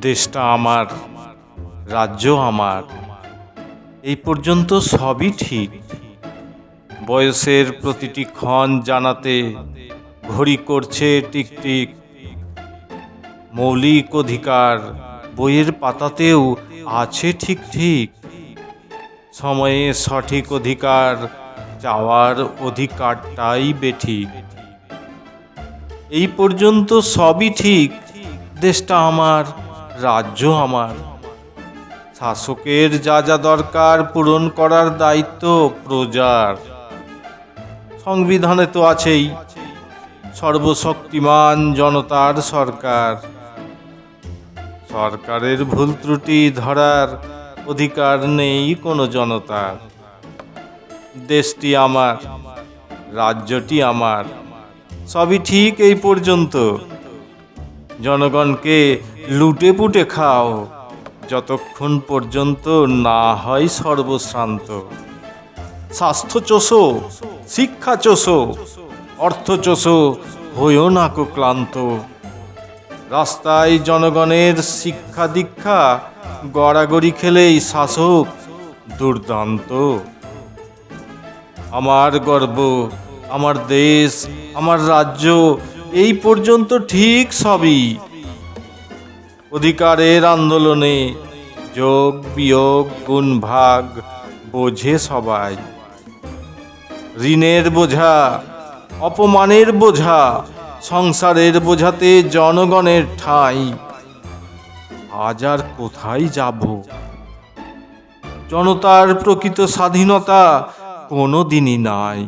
দেশটা আমার রাজ্য আমার। এই পর্যন্ত সবই ঠিক। বয়সের প্রতিটি ক্ষণ জানাতে ঘড়ি করছে টিকটিক। মৌলিক অধিকার বইয়ের পাতাতেও আছে ঠিক ঠিক। সময়ে সঠিক অধিকার চাওয়ার অধিকারটাই বেঠিক। এই পর্যন্ত সবই ঠিক। দেশটা আমার রাজ্য আমার। শাসকের যা যা দরকার পূরণ করার দায়িত্ব প্রজার। সংবিধানে তো আছেই। সর্বশক্তিমান জনতার সরকার। সরকারের ভুল ত্রুটি ধরার অধিকার নেই কোনো জনতার দেশটি আমার, রাজ্যটি আমার। সবই ঠিক এই পর্যন্ত। জনগণকে লুটে পুটে খাও। যতক্ষণ পর্যন্ত না হয় সর্বশ্রান্ত। স্বাস্থ্য চোষো, শিক্ষা চোষো, অর্থ চোষো, হইও না কো ক্লান্ত। রাস্তায় জনগণের শিক্ষা দীক্ষা, গড়াগড়ি খেলেই শাসক দুর্দান্ত। আমার গর্ব, আমার দেশ, আমার রাজ্য, এই পর্যন্ত ঠিক সবই। অধিকারের আন্দোলনে যোগ, বিয়োগ, গুণ, ভাগ বোঝে সবাই। ঋণের বোঝা, অপমানের বোঝা, সংসারের বোঝাতে জনগণের ঠাঁই। আজ আর কোথায় যাব? জনতার প্রকৃত স্বাধীনতা কোনো দিনই নাই।